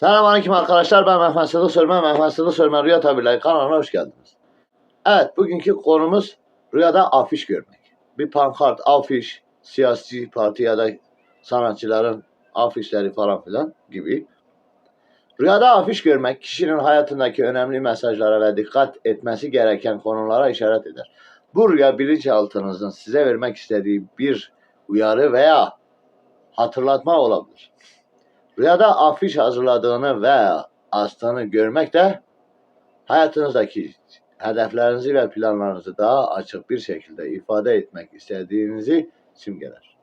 Selamünaleyküm arkadaşlar. Ben Mehmet Sıdık Sölmen. Mehmet Sıdık Sölmen Rüya Tabirleri kanalına hoş geldiniz. Evet, bugünkü konumuz rüyada afiş görmek. Bir pankart, afiş, siyasi parti ya da sanatçıların afişleri falan filan gibi. Rüyada afiş görmek kişinin hayatındaki önemli mesajlara ve dikkat etmesi gereken konulara işaret eder. Bu rüya bilinçaltınızın size vermek istediği bir uyarı veya hatırlatma olabilir. Rüyada afiş hazırladığını ve astığını görmek de hayatınızdaki hedeflerinizi ve planlarınızı daha açık bir şekilde ifade etmek istediğinizi simgeler.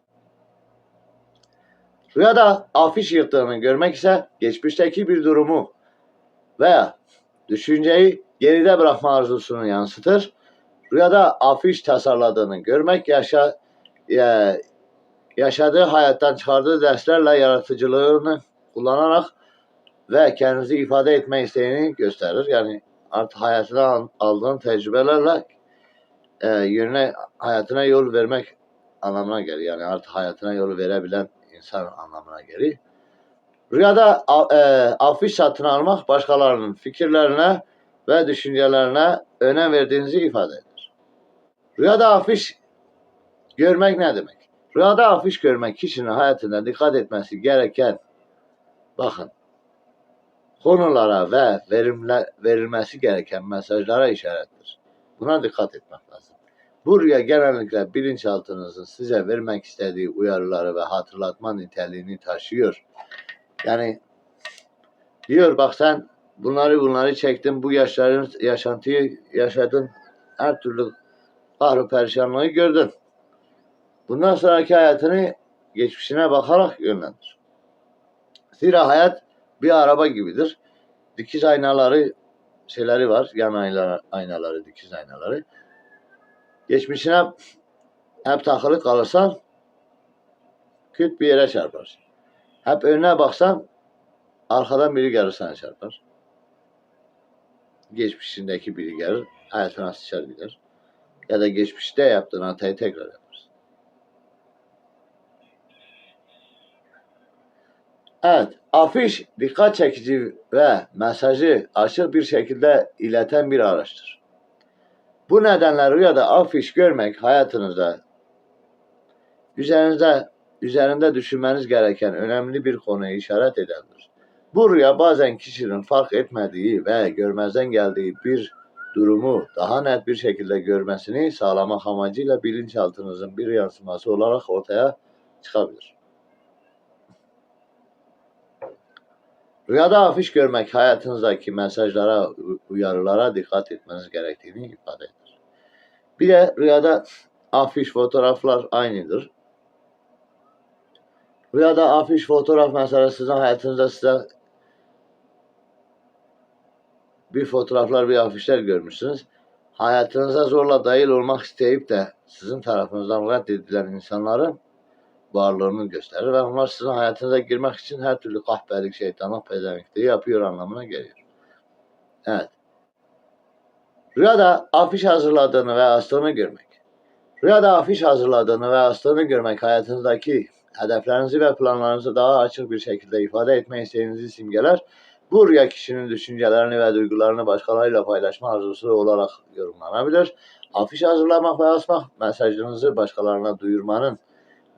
Rüyada afiş yırttığını görmek ise geçmişteki bir durumu veya düşünceyi geride bırakma arzusunu yansıtır. Rüyada afiş tasarladığını görmek yaşa, ya- yaşadığı hayattan çıkardığı derslerle yaratıcılığını kullanarak ve kendinizi ifade etme isteğini gösterir. Yani artık hayatına al- aldığın tecrübelerle e, yönüne hayatına yol vermek anlamına gelir. Yani artık hayatına yolu verebilen insan anlamına gelir. Rüyada e, afiş satın almak başkalarının fikirlerine ve düşüncelerine önem verdiğinizi ifade eder. Rüyada afiş görmek ne demek? Rüyada afiş görmek kişinin hayatında dikkat etmesi gereken bakın konulara ve verimle, verilmesi gereken mesajlara işarettir. Buna dikkat etmek lazım. Bu rüya genellikle bilinçaltınızın size vermek istediği uyarıları ve hatırlatma niteliğini taşıyor. Yani diyor bak sen bunları bunları çektin, bu yaşların yaşantıyı yaşadın, her türlü kahru perişanlığı gördün. Bundan sonraki hayatını geçmişine bakarak yönlendir. Zira hayat bir araba gibidir. Dikiz aynaları şeyleri var. Yan aynaları, aynaları, dikiz aynaları. Geçmişine hep takılı kalırsan küt bir yere çarparsın. Hep önüne baksan arkadan biri gelir sana çarpar. Geçmişindeki biri gelir, hayatına sıçar gider. Ya da geçmişte yaptığın hatayı tekrar yaparsın. Evet, afiş dikkat çekici ve mesajı açık bir şekilde ileten bir araçtır. Bu nedenle rüyada afiş görmek hayatınızda üzerinizde üzerinde düşünmeniz gereken önemli bir konuya işaret edendir. Bu rüya bazen kişinin fark etmediği ve görmezden geldiği bir durumu daha net bir şekilde görmesini sağlamak amacıyla bilinçaltınızın bir yansıması olarak ortaya çıkabilir. Rüyada afiş görmek hayatınızdaki mesajlara, uyarılara dikkat etmeniz gerektiğini ifade eder. Bir de rüyada afiş fotoğraflar aynıdır. Rüyada afiş fotoğraf mesela sizin hayatınızda size bir fotoğraflar, bir afişler görmüşsünüz. Hayatınıza zorla dahil olmak isteyip de sizin tarafınızdan reddedilen insanların varlığını gösterir ve onlar sizin hayatınıza girmek için her türlü kahpelik, şeytanlık, pezevenkliği yapıyor anlamına geliyor. Evet. Rüyada afiş hazırladığını ve astığını görmek. Rüyada afiş hazırladığını ve astığını görmek hayatınızdaki hedeflerinizi ve planlarınızı daha açık bir şekilde ifade etme isteğinizi simgeler. Bu rüya kişinin düşüncelerini ve duygularını başkalarıyla paylaşma arzusu olarak yorumlanabilir. Afiş hazırlamak ve asmak mesajınızı başkalarına duyurmanın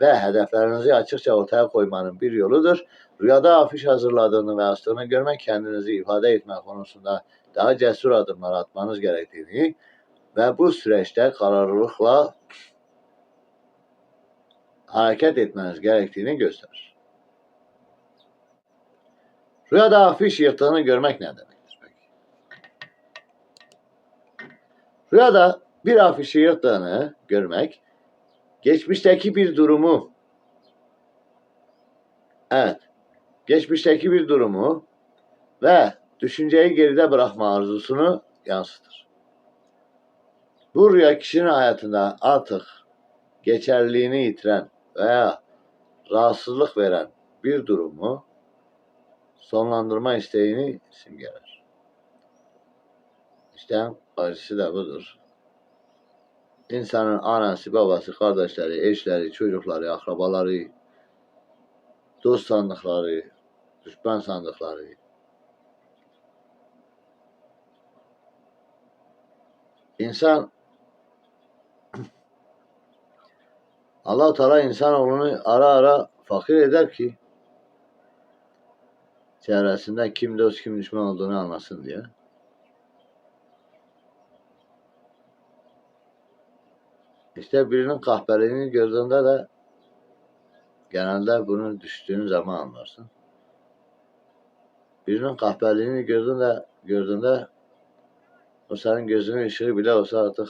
ve hedeflerinizi açıkça ortaya koymanın bir yoludur. Rüyada afiş hazırladığını ve astığını görmek kendinizi ifade etme konusunda daha cesur adımlar atmanız gerektiğini ve bu süreçte kararlılıkla hareket etmeniz gerektiğini gösterir. Rüyada afiş yırttığını görmek ne demektir? Rüyada bir afişi yırttığını görmek geçmişteki bir durumu evet geçmişteki bir durumu ve düşünceyi geride bırakma arzusunu yansıtır. Bu rüya kişinin hayatında artık geçerliliğini yitiren veya rahatsızlık veren bir durumu sonlandırma isteğini simgeler. İşte acısı da budur insanın anası, babası, kardeşleri, eşleri, çocukları, akrabaları, dost sandıkları, düşman sandıkları, İnsan Allah Teala insanoğlunu ara ara fakir eder ki çevresinde kim dost kim düşman olduğunu anlasın diye. İşte birinin kahpeliğini gördüğünde de genelde bunu düştüğün zaman anlarsın. Birinin kahpeliğini gördüğünde gördüğünde o senin gözünün ışığı bile olsa artık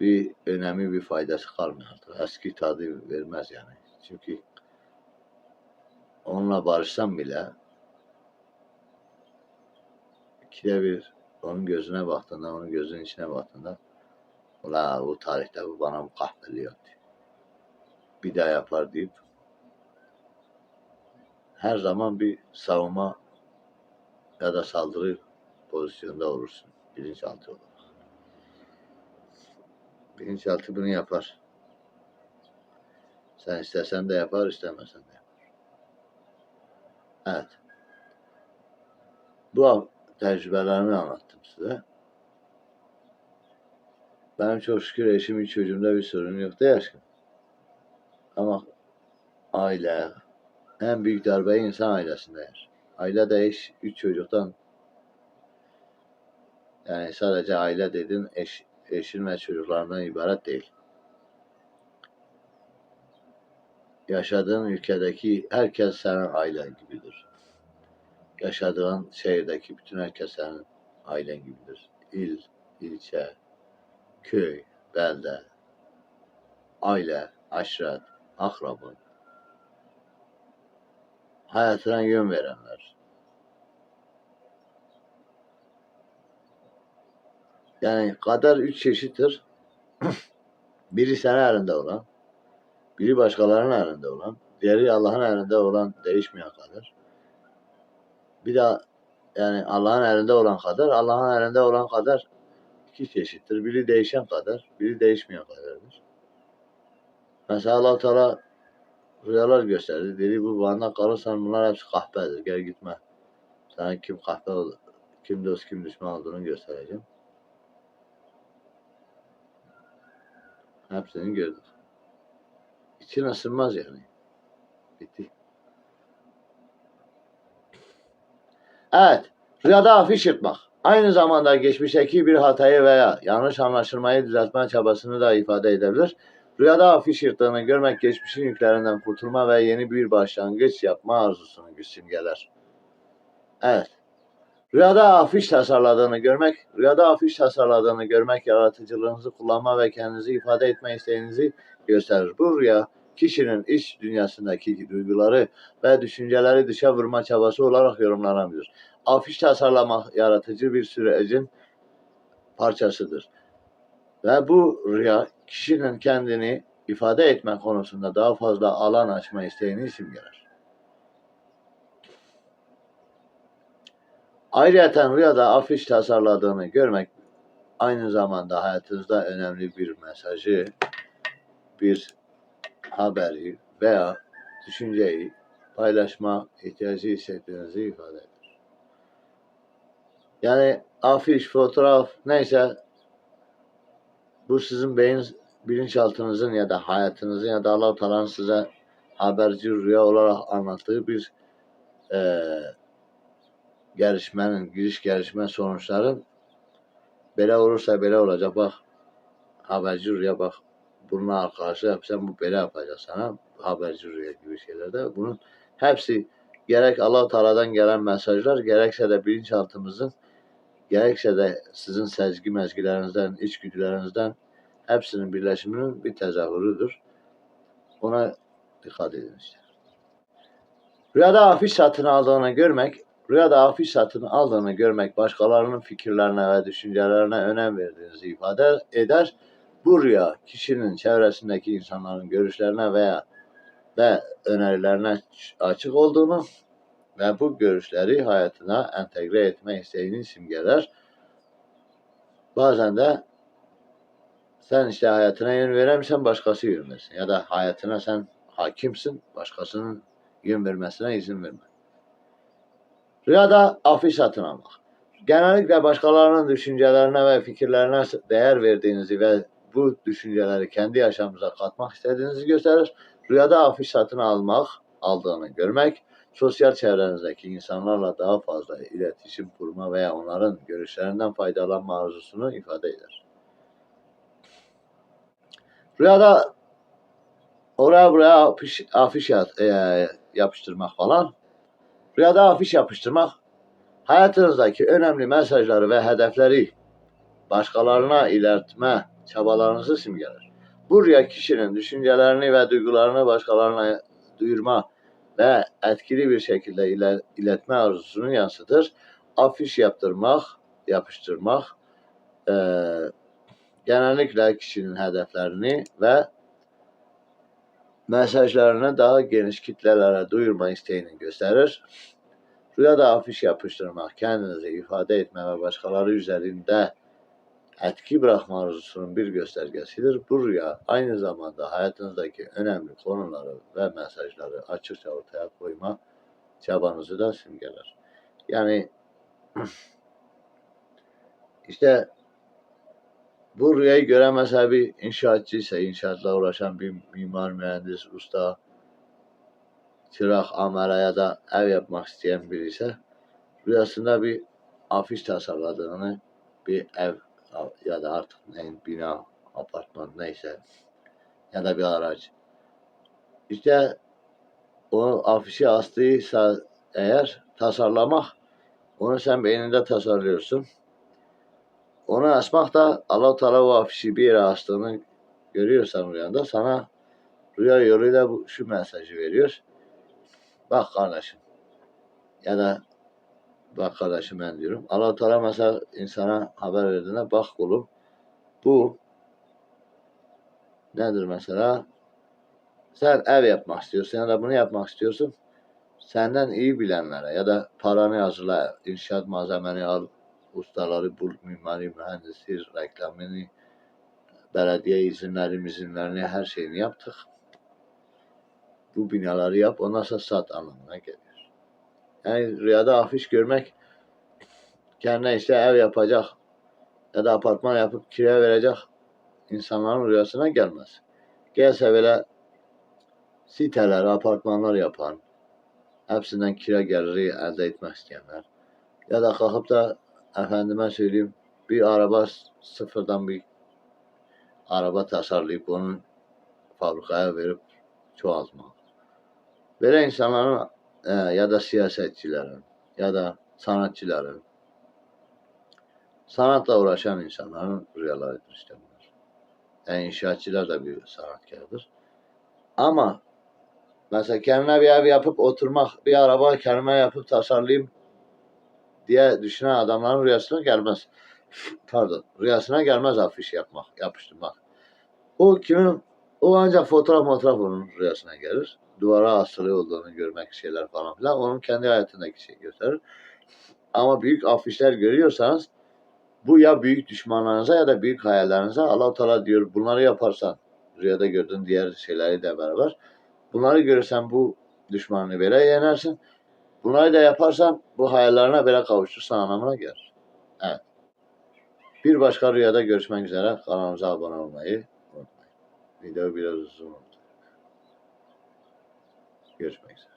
bir önemi bir faydası kalmıyor artık. Eski tadı vermez yani. Çünkü onunla barışsam bile ikide bir onun gözüne baktığında, onun gözünün içine baktığında Ula bu tarihte bu bana bu kahveli yaptı. Bir daha yapar deyip her zaman bir savunma ya da saldırı pozisyonda olursun. Bilinçaltı olarak. Bilinçaltı bunu yapar. Sen istesen de yapar, istemesen de yapar. Evet. Bu tecrübelerimi anlattım size. Benim çok şükür eşim hiç çocuğumda bir sorun yok değil aşkım. Ama aile, en büyük darbeyi insan ailesinde yer. Aile de eş, üç çocuktan yani sadece aile dedin eş, eşin ve çocuklarından ibaret değil. Yaşadığın ülkedeki herkes senin ailen gibidir. Yaşadığın şehirdeki bütün herkes senin ailen gibidir. İl, ilçe, köy, belde, aile, aşiret, akraba, hayatına yön verenler. Yani kader üç çeşittir. biri senin elinde olan, biri başkalarının elinde olan, diğeri Allah'ın elinde olan değişmeyen kader. Bir de yani Allah'ın elinde olan kader, Allah'ın elinde olan kader iki çeşittir. Biri değişen kader, biri değişmeyen kaderdir. Mesela Allah Teala rüyalar gösterdi. Dedi bu bana kalırsan bunlar hepsi kahpedir. Gel gitme. Sana kim kahpe kim dost kim düşman olduğunu göstereceğim. Hepsini gördük. İçin ısınmaz yani. Bitti. Evet. Rüyada afiş yırtmak. Aynı zamanda geçmişteki bir hatayı veya yanlış anlaşılmayı düzeltme çabasını da ifade edebilir. Rüyada afiş yırttığını görmek geçmişin yüklerinden kurtulma ve yeni bir başlangıç yapma arzusunu simgeler. Evet. Rüyada afiş tasarladığını görmek, rüyada afiş tasarladığını görmek yaratıcılığınızı kullanma ve kendinizi ifade etme isteğinizi gösterir. Bu rüya kişinin iç dünyasındaki duyguları ve düşünceleri dışa vurma çabası olarak yorumlanabilir. Afiş tasarlamak yaratıcı bir sürecin parçasıdır. Ve bu rüya kişinin kendini ifade etme konusunda daha fazla alan açma isteğini simgeler. Ayrıca rüyada afiş tasarladığını görmek aynı zamanda hayatınızda önemli bir mesajı, bir haberi veya düşünceyi paylaşma ihtiyacı hissettiğinizi ifade eder. Yani afiş, fotoğraf neyse. Bu sizin beyin bilinçaltınızın ya da hayatınızın ya da Allah Teala'nın size haberci rüya olarak anlattığı bir eee gelişmenin, giriş gelişme sonuçların böyle olursa böyle olacak. Bak haberci rüya bak bunun arkadaşı yapsan bu böyle yapacak sana haberci rüya gibi şeylerde. Bunun hepsi gerek Allah Teala'dan gelen mesajlar gerekse de bilinçaltımızın gerekse de sizin sezgi mezgilerinizden, içgüdülerinizden hepsinin birleşiminin bir tezahürüdür. Ona dikkat edin işte. Rüyada afiş satın aldığını görmek, rüyada afiş satın aldığını görmek başkalarının fikirlerine ve düşüncelerine önem verdiğinizi ifade eder. Bu rüya kişinin çevresindeki insanların görüşlerine veya ve önerilerine açık olduğunu ve bu görüşleri hayatına entegre etme isteğini simgeler. Bazen de sen işte hayatına yön veremsen başkası yön versin. Ya da hayatına sen hakimsin, başkasının yön vermesine izin verme. Rüyada afiş satın almak. genellikle başkalarının düşüncelerine ve fikirlerine değer verdiğinizi ve bu düşünceleri kendi yaşamınıza katmak istediğinizi gösterir. Rüyada afiş satın almak, aldığını görmek, sosyal çevrenizdeki insanlarla daha fazla iletişim kurma veya onların görüşlerinden faydalanma arzusunu ifade eder. Rüyada oraya buraya afiş, afiş e, yapıştırmak falan. Rüyada afiş yapıştırmak hayatınızdaki önemli mesajları ve hedefleri başkalarına iletme çabalarınızı simgeler. Bu rüya kişinin düşüncelerini ve duygularını başkalarına duyurma ve etkili bir şekilde ile- iletme arzusunu yansıtır. Afiş yaptırmak, yapıştırmak eee, genellikle kişinin hedeflerini ve mesajlarını daha geniş kitlelere duyurma isteğini gösterir. Rüyada afiş yapıştırmak, kendinizi ifade etme ve başkaları üzerinde etki bırakma arzusunun bir göstergesidir. Bu rüya aynı zamanda hayatınızdaki önemli konuları ve mesajları açıkça ortaya koyma çabanızı da simgeler. Yani işte bu rüyayı gören mesela bir inşaatçıysa, inşaatla uğraşan bir mimar, mühendis, usta, çırak, amara ya da ev yapmak isteyen biri ise rüyasında bir afiş tasarladığını, bir ev ya da artık neyin bina, apartman neyse ya da bir araç. İşte o afişi astıysa eğer tasarlamak onu sen beyninde tasarlıyorsun. Onu asmak da Allah Teala o afişi bir yere astığını görüyorsan rüyanda sana rüya yoluyla bu, şu mesajı veriyor. Bak kardeşim ya da bak kardeşim ben diyorum. Allah Teala mesela insana haber verdiğinde bak kulum bu nedir mesela? Sen ev yapmak istiyorsun ya da bunu yapmak istiyorsun. Senden iyi bilenlere ya da paranı hazırla, inşaat malzemeni al, ustaları bul, mimari, mühendisi, reklamını, belediye izinleri, izinlerini, her şeyini yaptık. Bu binaları yap, ondan sonra sat anlamına geliyor. Yani rüyada afiş görmek kendine işte ev yapacak ya da apartman yapıp kiraya verecek insanların rüyasına gelmez. Gelse böyle siteler, apartmanlar yapan, hepsinden kira geliri elde etmek isteyenler ya da kalkıp da efendime söyleyeyim bir araba sıfırdan bir araba tasarlayıp onun fabrikaya verip çoğaltmak. Böyle insanların e, ya da siyasetçilerin ya da sanatçıların sanatla uğraşan insanların rüyalarıdır işte bunlar. Yani inşaatçılar da bir sanatkardır. Ama mesela kendine bir ev yapıp oturmak, bir araba kendime yapıp tasarlayayım diye düşünen adamların rüyasına gelmez. Pardon, rüyasına gelmez afiş yapmak, yapıştırmak. O kimin, o ancak fotoğraf fotoğraf onun rüyasına gelir. Duvara asılı olduğunu görmek şeyler falan filan. Onun kendi hayatındaki şey gösterir. Ama büyük afişler görüyorsanız bu ya büyük düşmanlarınıza ya da büyük hayallerinize Allah Teala diyor bunları yaparsan rüyada gördüğün diğer şeyleri de beraber bunları görürsen bu düşmanını böyle yenersin. Bunları da yaparsan bu hayallerine böyle kavuşursan anlamına gelir. Evet. Bir başka rüyada görüşmek üzere. Kanalımıza abone olmayı unutmayın. Video biraz uzun oldu. Görüşmek üzere.